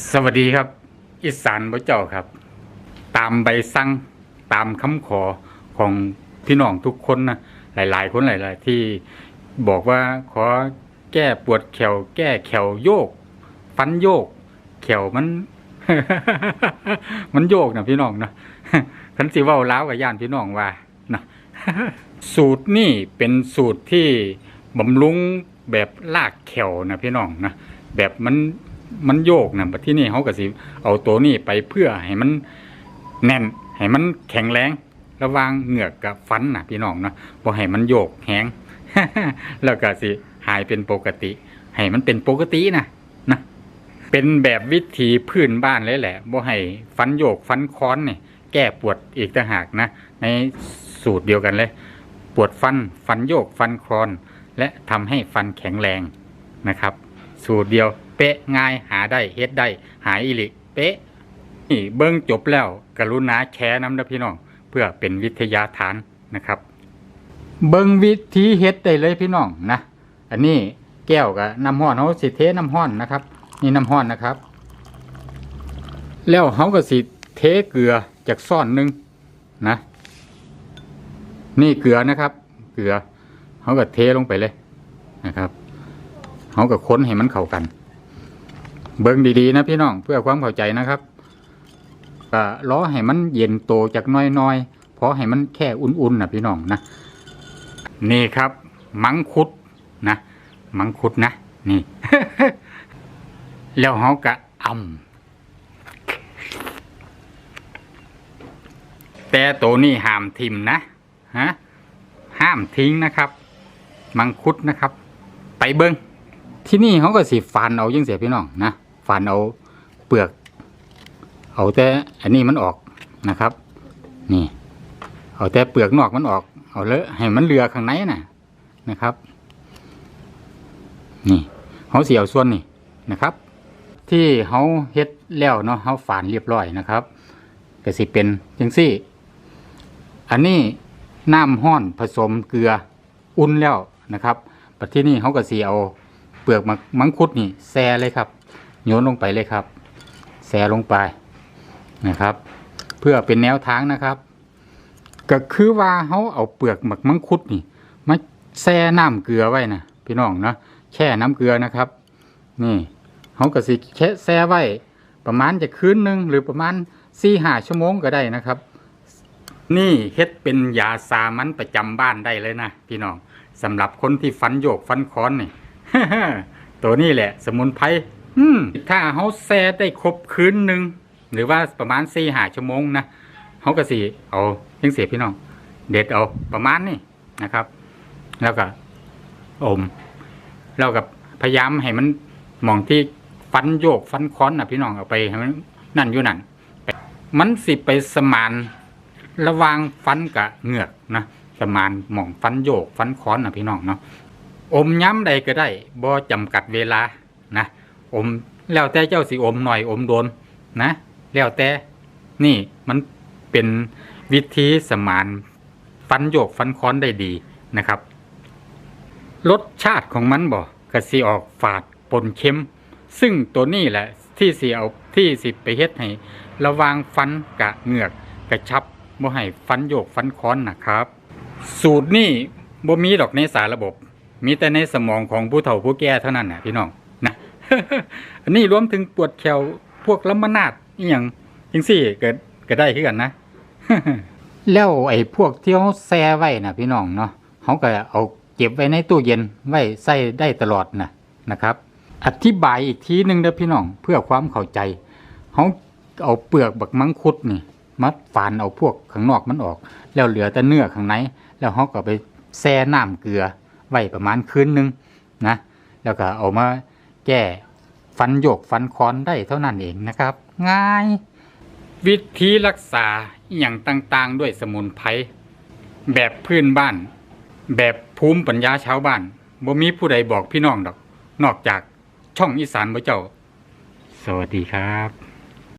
สวัสดีครับ อีสานบ่เจ้าครับ ตามใบสั่งตามคำขอของพี่น้องทุกคนนะหลาย ๆ คนหลาย ๆ ที่บอกว่าขอแก้ปวดแขวแก้แขวโยก ฟันโยก แขวมัน มันโยกนะพี่น้องนะคันสิเว้าล้าวกับย่านพี่น้องว่านะสูตรนี่เป็นสูตรที่บำรุงแบบลากแขวนะพี่น้องนะแบบมัน มันโยกนะที่นี่เขาก็สิเอาตัวนี้ไปเพื่อให้มันแน่นให้มันแข็งแรงระวางเหงือกกับฟันนะพี่น้องนะบ่ให้มันโยกแหงแล้วก็สิหายเป็นปกติ ให้มันเป็นปกตินะนะเป็นแบบวิธีพื้นบ้านเลยแหละบ่ให้ฟันโยกฟันค้อนเนี่ยแก้ปวดอีกต่างหากนะ ในสูตรเดียวกันเลย ปวดฟันฟันโยกฟันคลอน และทำให้ฟันแข็งแรงนะครับ สูตรเดียว เป๊ะง่ายหาได้เฮ็ดได้ หายอิลิเป๊ะนี่เบิ้งจบแล้วกรุณาแชร์น้ำนะพี่น้อง เพื่อเป็นวิทยาทานนะครับ เบิ้งวิธีเฮ็ดได้เลยพี่น้องนะ อันนี้แก้วกับน้ำห้อนเขาสิเทน้ำห้อนนะครับ นี่น้ำห้อนนะครับ แล้วเขาก็สิเทเกลือจากซ่อนหนึ่งนะ นี่เกลือนะครับ เกลือเขาก็เทลงไปเลยนะครับเขาก็ค้นให้มันเข้ากัน เบิ่งดีๆนะพี่น้องเพื่อความเข้าใจนะครับก็ล้อให้มันเย็นโตจากน้อยๆเพราะให้มันแค่อุ่นๆนะพี่น้องนะนี่ครับ มังคุดนะมังคุดนะ นี่ แล้วเขาก็อำแต่ตัวนี้ห้ามทิมนะฮะห้ามทิ้งนะครับ มังคุดนะครับ ไปเบิงที่นี่เขาก็สิฟันเอายังเสียพี่น้องนะ ฟันเอาเปลือก เอาแต่อันนี้มันออกนะครับ นี่ เอาแต่เปลือกนอกมันออก เอาเลอะให้มันเหลือข้างในน่ะนะครับ นี่เขาเสียวส่วนนี่นะครับ ที่เขาเฮ็ดแล้วเนาะเขาฝานเรียบร้อยนะครับก็สิเป็นจังซี่ อันนี้น้ำห้อนผสมเกลืออุ่นแล้วนะครับปัจที่นี่เขาก็สีเอาเปลือกมังคุดนี่แซ่เลยครับ โยนลงไปเลยครับแซลงไปนะครับ เพื่อเป็นแนวทางนะครับ ก็คือว่าเขาเอาเปลือกหมักมังคุดนี่มาแช่น้ำเกลือไว้นะพี่น้องนะแช่น้ำเกลือนะครับ นี่เขาก็สิแค่แช่ไว้ ประมาณจะคืนหนึ่งหรือประมาณสี่ห้าชั่วโมงก็ได้นะครับ นี่เฮ็ดเป็นยาสามัญประจำบ้านได้เลยนะพี่น้องสำหรับคนที่ฟันโยกฟันค้อนนี่ตัวนี้แหละ สมุนไพร อืมถ้าเขาแช่ได้ครบคืนหนึ่งหรือว่าประมาณสี่ห้าชั่วโมงนะเขาก็สิเอายังเสียพี่น้อง เด็ดเอาประมาณนี้นะครับ แล้วก็อมแล้วก็พยายามให้มันมองที่ฟันโยกฟันค้อนนะพี่น้องเอาไปให้มันนั่นอยู่นั่นมันสิไปสมานระวางฟันกับเหงือกนะสมานหมองฟันโยกฟันค้อนนะพี่น้องเนาะอมย้ำใดก็ได้บ่จำกัดเวลานะ อม แล้วแต่เจ้าสิอมหน่อยอมโดนนะ แล้วแต่นี่มันเป็นวิธีสมานฟันโยกฟันค้อนได้ดีนะครับรสชาติของมันบ่กระสิออกฝาดปนเค็ม ซึ่งตัวนี้แหละที่สิเอาที่สิไปเฮ็ดให้ระวางฟันกะเหงือกกระชับบ่ให้ฟันโยกฟันค้อนนะครับ สูตรนี่บ่มีดอกในสารระบบ มีแต่ในสมองของผู้เฒ่าผู้แก่เท่านั้นนะพี่น้อง อันนี้รวมถึงปวดแขวพวกลำมนาดอีหยังจังซี่เกิดก็ได้คือกันนะ แล้วไอ้พวกที่เขาแช่ไว้นะพี่น้องเนาะเขาก็เอาเก็บไว้ในตู้เย็นไว้ใส่ได้ตลอดนะนะครับ อธิบายอีกทีหนึ่งเด้อพี่น้องเพื่อความเข้าใจเขาเอาเปลือกบักมังคุดนี่มาฝานเอาพวกข้างนอกมันออก แล้วเหลือแต่เนื้อข้างในแล้วเขาก็ไปแช่น้ำเกลือไว้ประมาณคืนหนึงนะ แล้วก็เอามา แก้ฟันโยกฟันคอนได้เท่านั้นเองนะครับ ง่าย วิธีรักษาอย่างต่างๆ ด้วยสมุนไพรแบบพื้นบ้าน แบบภูมิปัญญาชาวบ้านบ่มีผู้ใดบอกพี่น้องดอก นอกจากช่องอีสานบ่เจ้า สวัสดีครับ